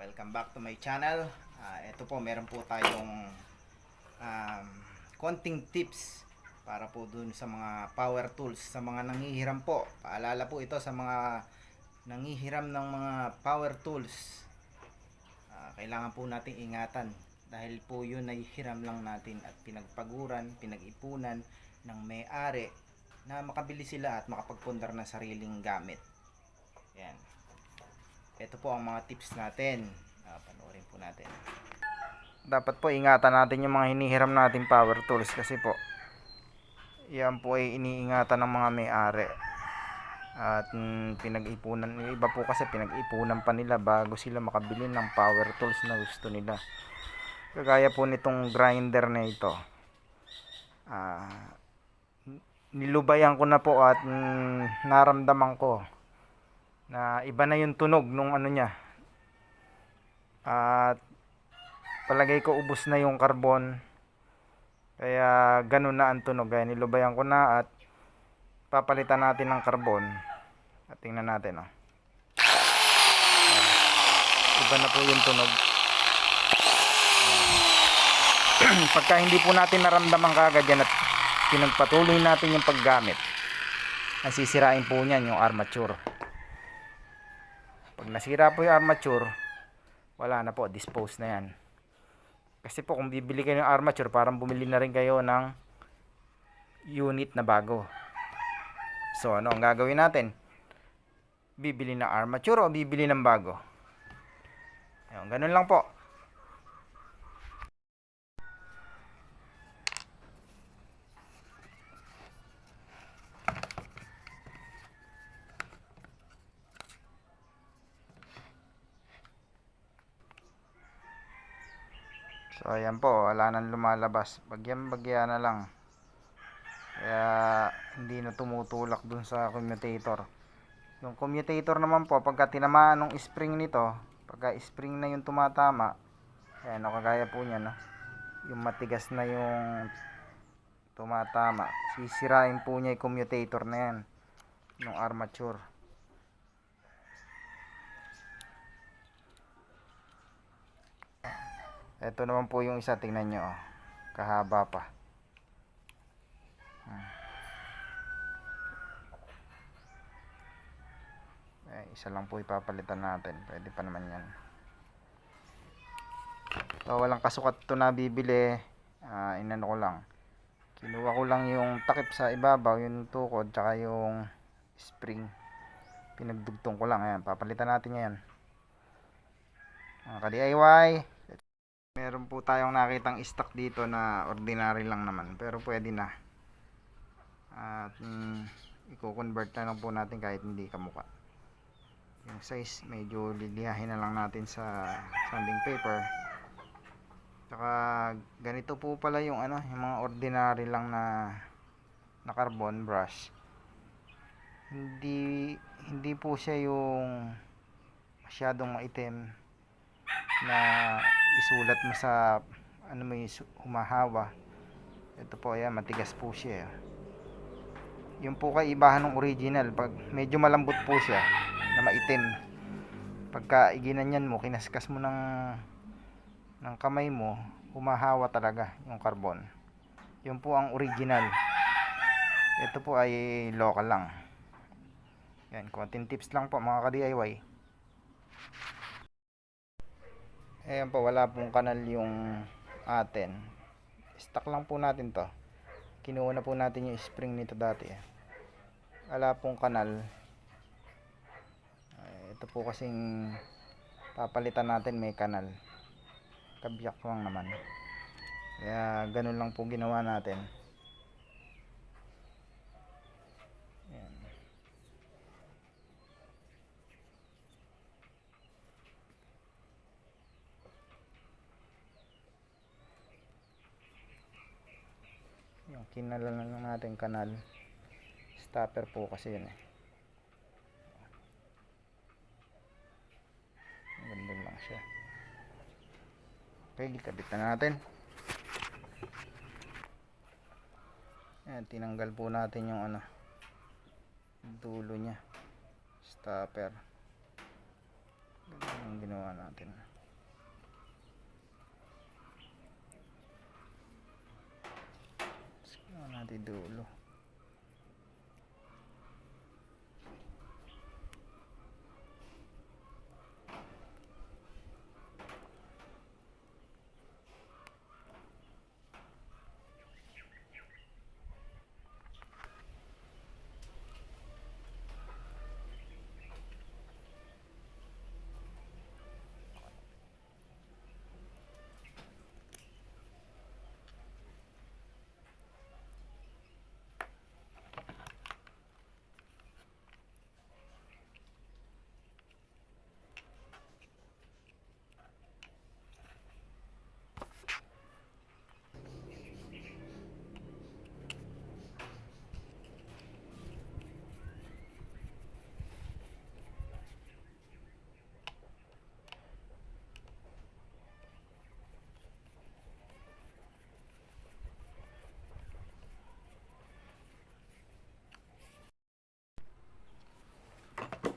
welcome back to my channel. Ah, ito po, meron po tayong um, konting tips para po dun sa mga power tools, sa mga nangihiram po. Paalala po ito sa mga nangihiram ng mga power tools. Ah, kailangan po nating ingatan dahil po yun ay hiram lang natin at pinagpaguran, pinag-ipunan ng may-ari na makabili sila at makapagpundar ng sariling gamit. Yan. Ito po ang mga tips natin. Ah, panoorin po natin. Dapat po ingatan natin yung mga hinihiram natin power tools kasi po yan po ay iniingatan ng mga may-ari. At mm, pinag-ipunan, iba po kasi pinag-ipunan pa nila bago sila makabili ng power tools na gusto nila. Kagaya po nitong grinder na ito. Ah, nilubayan ko na po at mm, naramdaman ko na iba na yung tunog nung ano niya. At palagay ko ubos na yung carbon. Kaya ganun na ang tunog. Kaya nilubayan ko na at papalitan natin ng carbon. At tingnan natin oh. Iba na po yung tunog. Pagka hindi po natin naramdaman kagad yan at pinagpatuloy natin yung paggamit, nasisirain po niyan yung armature. Pag nasira po yung armature, wala na po, dispose na yan. Kasi po kung bibili kayo ng armature, parang bumili na rin kayo ng unit na bago. So ano ang gagawin natin? Bibili ng armature o bibili ng bago? Ayun, ganun lang po. So ayan po, wala nang lumalabas. Bagyan bagya na lang. Kaya hindi na tumutulak dun sa commutator. Yung commutator naman po, pagka tinamaan ng spring nito, pagka spring na yung tumatama, ayan o kagaya po niya no. Yung matigas na yung tumatama. Sisirain po niya yung commutator na yan. Yung armature. Ito naman po yung isa, tingnan nyo. oh. Kahaba pa. Hmm. Eh, isa lang po ipapalitan natin. Pwede pa naman yan. So, walang kasukat to na bibili. Ah, inano ko lang. Kinuha ko lang yung takip sa ibabaw, yung tukod, tsaka yung spring. Pinagdugtong ko lang. Ayan, papalitan natin yan. Mga ka-DIY, Meron po tayong nakitang stock dito na ordinary lang naman. Pero pwede na. At mm, i-convert na lang po natin kahit hindi kamuka. Yung size, medyo lilihahin na lang natin sa sanding paper. Tsaka ganito po pala yung ano, yung mga ordinary lang na na carbon brush. Hindi hindi po siya yung masyadong maitim na isulat mo sa ano mo humahawa. Ito po ayan matigas po siya yung po kaibahan ng original pag medyo malambot po siya na maitim. Pagka iginanyan mo kinaskas mo ng ng kamay mo humahawa talaga yung carbon yun po ang original. Ito po ay local lang. Yan konting tips lang po mga ka-DIY Ayan po, wala pong kanal yung atin. Stock lang po natin to. Kinuha na po natin yung spring nito dati. eh. Wala pong kanal. Ay, Ito po kasing papalitan natin may kanal. Kabiyak lang naman. Kaya ganun lang po ginawa natin. Ayan. yung kinala na lang natin kanal. Stopper po kasi yun eh. Ganda lang siya. Okay kabit na natin. Ayan, tinanggal po natin yung ano dulo nya stopper. Ang ginawa natin Ginawa natin dulo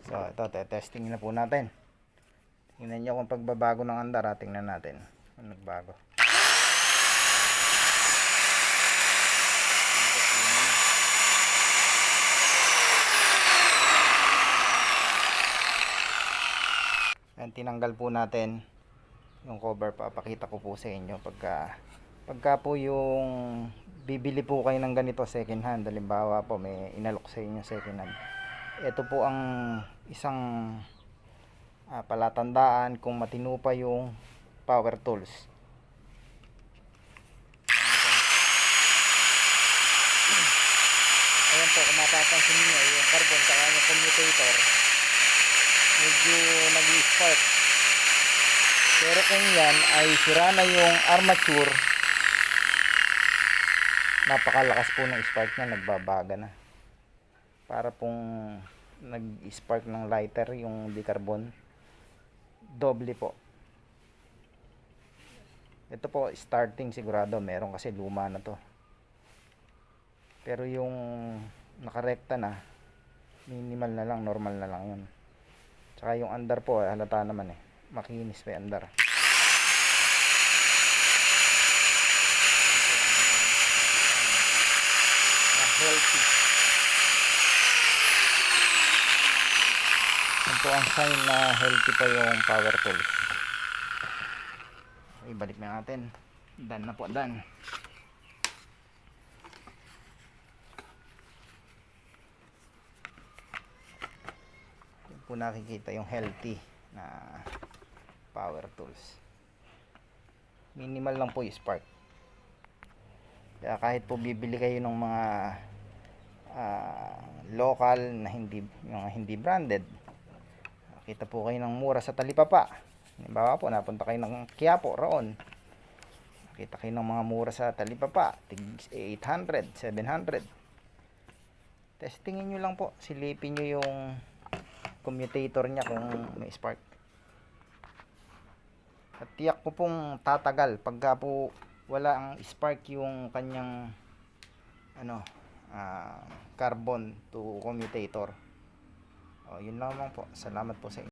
So, ito, testing na po natin. Tingnan nyo kung pagbabago ng andar, ha? tingnan natin. Ano nagbago? Ayan, tinanggal po natin yung cover papakita ko po sa inyo pagka pagka po yung bibili po kayo ng ganito second hand halimbawa po may inalok sa inyo second hand ito po ang isang ah, palatandaan kung matino pa yung power tools. Ayan po, kung mapapansin niyo yung carbon saka yung commutator medyo nag-spark. Pero kung yan ay sira na yung armature napakalakas po ng spark niya, nagbabaga na para pong nag-spark ng lighter yung bicarbon. Doble po. Ito po starting sigurado. Meron kasi luma na to. Pero yung nakarekta na minimal na lang normal na lang yun. Tsaka yung andar po halata naman eh. Makinis pa yung na healthy Po ang sign na healthy pa yung power tools. Ibalik na natin. Dan na po, dan. Yan po nakikita yung healthy na power tools. Minimal lang po yung spark. Kaya kahit po bibili kayo ng mga ah, local na hindi yung hindi branded kita po kayo ng mura sa talipapa. Halimbawa po napunta kayo ng Quiapo roon. Kita kayo ng mga mura sa talipapa. Tig 800, 700 testingin nyo lang po silipin nyo yung commutator nya kung may spark. At tiyak po pong tatagal pagka po wala ang spark yung kanyang ano ah, carbon to commutator Oh, yun lamang po. Salamat po sa inyo.